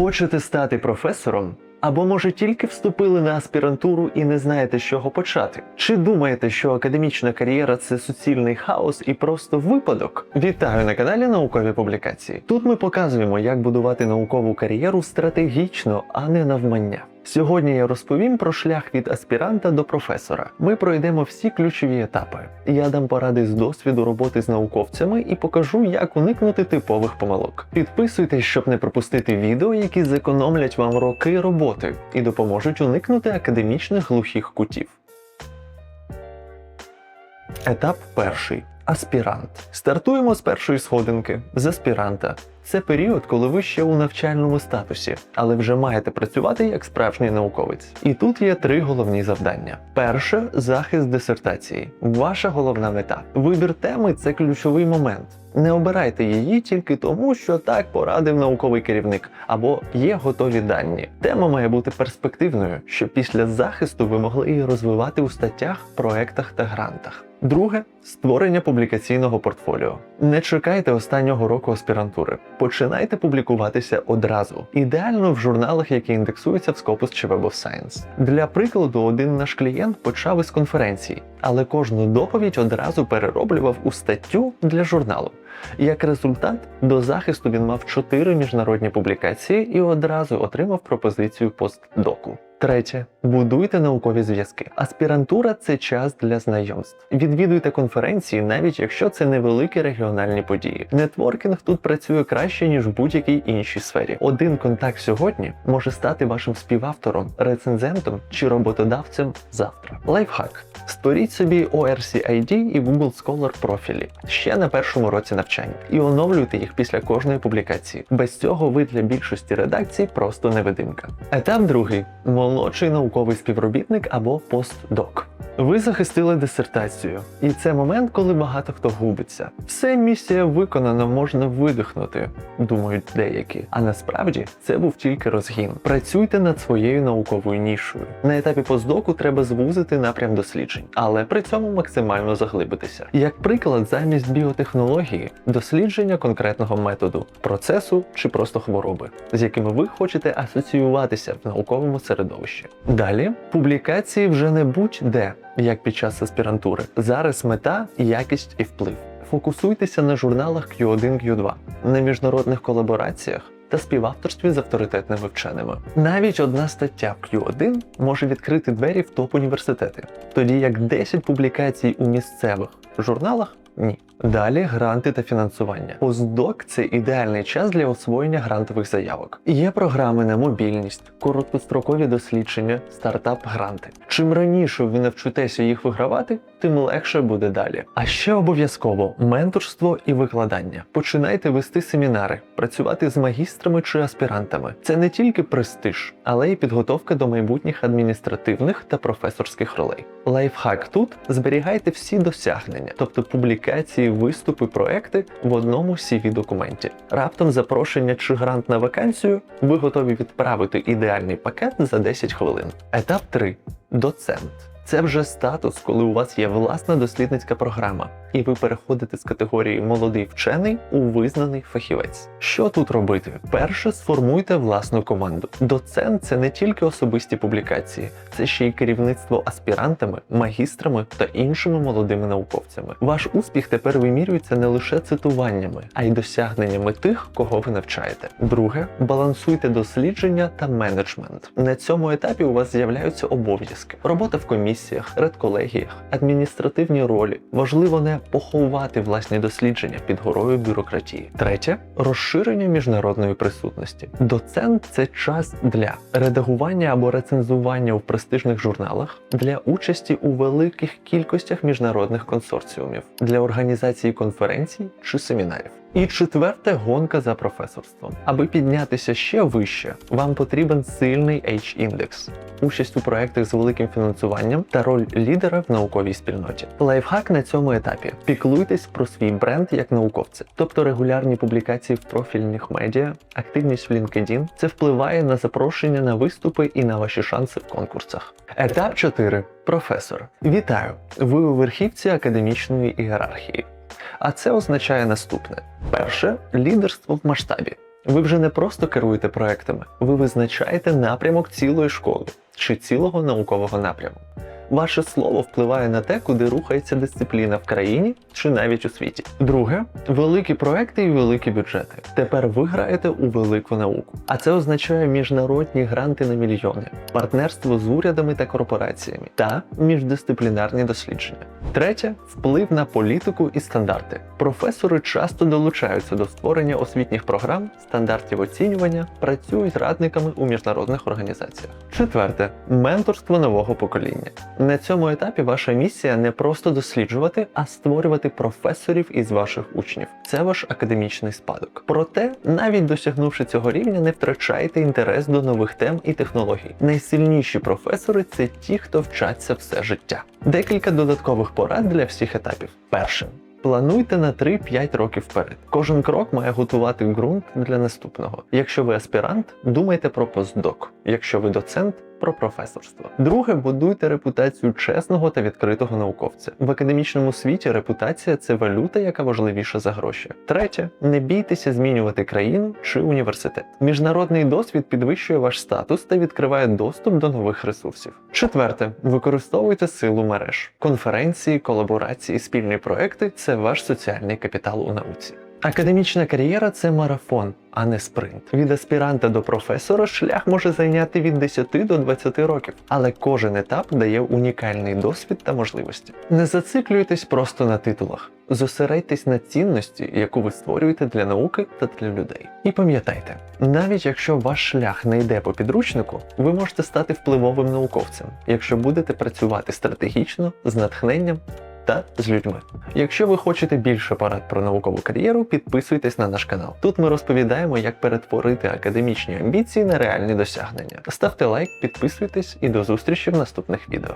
Хочете стати професором? Або може тільки вступили на аспірантуру і не знаєте, з чого почати? Чи думаєте, що академічна кар'єра це суцільний хаос і просто випадок? Вітаю на каналі Наукові публікації. Тут ми показуємо, як будувати наукову кар'єру стратегічно, а не навмання. Сьогодні я розповім про шлях від аспіранта до професора. Ми пройдемо всі ключові етапи. Я дам поради з досвіду роботи з науковцями і покажу, як уникнути типових помилок. Підписуйтесь, щоб не пропустити відео, які зекономлять вам роки роботи і допоможуть уникнути академічних глухих кутів. Етап перший. Аспірант. Стартуємо з першої сходинки з аспіранта. Це період, коли ви ще у навчальному статусі, але вже маєте працювати як справжній науковець. І тут є три головні завдання: перше захист дисертації. Ваша головна мета. Вибір теми це ключовий момент. Не обирайте її тільки тому, що так порадив науковий керівник, або є готові дані. Тема має бути перспективною, щоб після захисту ви могли її розвивати у статтях, проектах та грантах. Друге створення публікаційного портфоліо. Не чекайте останнього року аспірантури. Починайте публікуватися одразу, ідеально в журналах, які індексуються в Scopus чи Web of Science. Для прикладу, один наш клієнт почав із конференції, але кожну доповідь одразу перероблював у статтю для журналу. Як результат, до захисту він мав чотири міжнародні публікації і одразу отримав пропозицію постдоку. Третє. Будуйте наукові зв'язки. Аспірантура це час для знайомств. Відвідуйте конференції, навіть якщо це невеликі регіональні події. Нетворкінг тут працює краще, ніж в будь-якій іншій сфері. Один контакт сьогодні може стати вашим співавтором, рецензентом чи роботодавцем завтра. Лайфхак. Створіть собі ORC ID і Google Scholar профілі ще на першому році навчання і оновлюйте їх після кожної публікації. Без цього ви для більшості редакцій просто невидимка. Етап другий молодший науковий співробітник або постдок. Ви захистили дисертацію, і це момент, коли багато хто губиться. Все місія виконана, можна видихнути, думають деякі. А насправді це був тільки розгін. Працюйте над своєю науковою нішою. На етапі постдоку треба звузити напрям досліджень, але при цьому максимально заглибитися. Як приклад, замість біотехнології дослідження конкретного методу, процесу чи просто хвороби, з якими ви хочете асоціюватися в науковому середовищі. Далі публікації вже не будь-де, як під час аспірантури. Зараз мета, якість і вплив. Фокусуйтеся на журналах Q1, Q2, на міжнародних колабораціях та співавторстві з авторитетними вченими. Навіть одна стаття в Q1 може відкрити двері в топ-університети, тоді як 10 публікацій у місцевих журналах ні. Далі гранти та фінансування. Постдок – це ідеальний час для освоєння грантових заявок. Є програми на мобільність, короткострокові дослідження, стартап-гранти. Чим раніше ви навчитеся їх вигравати, тим легше буде далі. А ще обов'язково менторство і викладання. Починайте вести семінари, працювати з магістрами чи аспірантами. Це не тільки престиж, але й підготовка до майбутніх адміністративних та професорських ролей. Лайфхак тут зберігайте всі досягнення, тобто публікації, виступи, проекти в одному cv документі. Раптом запрошення чи грант на вакансію, ви готові відправити ідеальний пакет за 10 хвилин. Етап 3. Доцент. Це вже статус, коли у вас є власна дослідницька програма, і ви переходите з категорії молодий вчений у визнаний фахівець. Що тут робити? Перше, сформуйте власну команду. Доцент це не тільки особисті публікації, це ще й керівництво аспірантами, магістрами та іншими молодими науковцями. Ваш успіх тепер вимірюється не лише цитуваннями, а й досягненнями тих, кого ви навчаєте. Друге, балансуйте дослідження та менеджмент. На цьому етапі у вас з'являються обов'язки: робота в комісіях, редколегіях, адміністративні ролі. Важливо не поховати власні дослідження під горою бюрократії. Третє розширення міжнародної присутності. Доцент це час для редагування або рецензування у престижних журналах, для участі у великих кількостях міжнародних консорціумів, для організації конференцій чи семінарів. І четверте гонка за професорством. Аби піднятися ще вище, вам потрібен сильний H-індекс, участь у проектах з великим фінансуванням та роль лідера в науковій спільноті. Лайфхак на цьому етапі: піклуйтесь про свій бренд як науковця, тобто регулярні публікації в профільних медіа, активність в LinkedIn. Це впливає на запрошення на виступи і на ваші шанси в конкурсах. Етап 4. Професор. Вітаю! Ви у верхівці академічної ієрархії. А це означає наступне: перше лідерство в масштабі. Ви вже не просто керуєте проектами, ви визначаєте напрямок цілої школи чи цілого наукового напряму. Ваше слово впливає на те, куди рухається дисципліна в країні чи навіть у світі. Друге великі проекти і великі бюджети. Тепер ви граєте у велику науку. А це означає міжнародні гранти на мільйони, партнерство з урядами та корпораціями та міждисциплінарні дослідження. Третє вплив на політику і стандарти. Професори часто долучаються до створення освітніх програм, стандартів оцінювання, працюють радниками у міжнародних організаціях. Четверте менторство нового покоління. На цьому етапі ваша місія не просто досліджувати, а створювати професорів із ваших учнів. Це ваш академічний спадок. Проте, навіть досягнувши цього рівня, не втрачайте інтерес до нових тем і технологій. Найсильніші професори це ті, хто вчаться все життя. Декілька додаткових порад для всіх етапів. Перше. Плануйте на 3-5 років вперед. Кожен крок має готувати ґрунт для наступного. Якщо ви аспірант, думайте про постдок. Якщо ви доцент, про професорство. Друге, будуйте репутацію чесного та відкритого науковця. В академічному світі репутація це валюта, яка важливіша за гроші. Третє, не бійтеся змінювати країну чи університет. Міжнародний досвід підвищує ваш статус та відкриває доступ до нових ресурсів. Четверте, використовуйте силу мереж. Конференції, колаборації, спільні проекти це ваш соціальний капітал у науці. Академічна кар'єра це марафон, а не спринт. Від аспіранта до професора шлях може зайняти від 10 до 20 років, але кожен етап дає унікальний досвід та можливості. Не зациклюйтесь просто на титулах, зосередьтесь на цінності, яку ви створюєте для науки та для людей. І пам'ятайте, навіть якщо ваш шлях не йде по підручнику, ви можете стати впливовим науковцем, якщо будете працювати стратегічно, з натхненням та з людьми. Якщо ви хочете більше порад про наукову кар'єру, підписуйтесь на наш канал. Тут ми розповідаємо, як перетворити академічні амбіції на реальні досягнення. Ставте лайк, підписуйтесь і до зустрічі в наступних відео.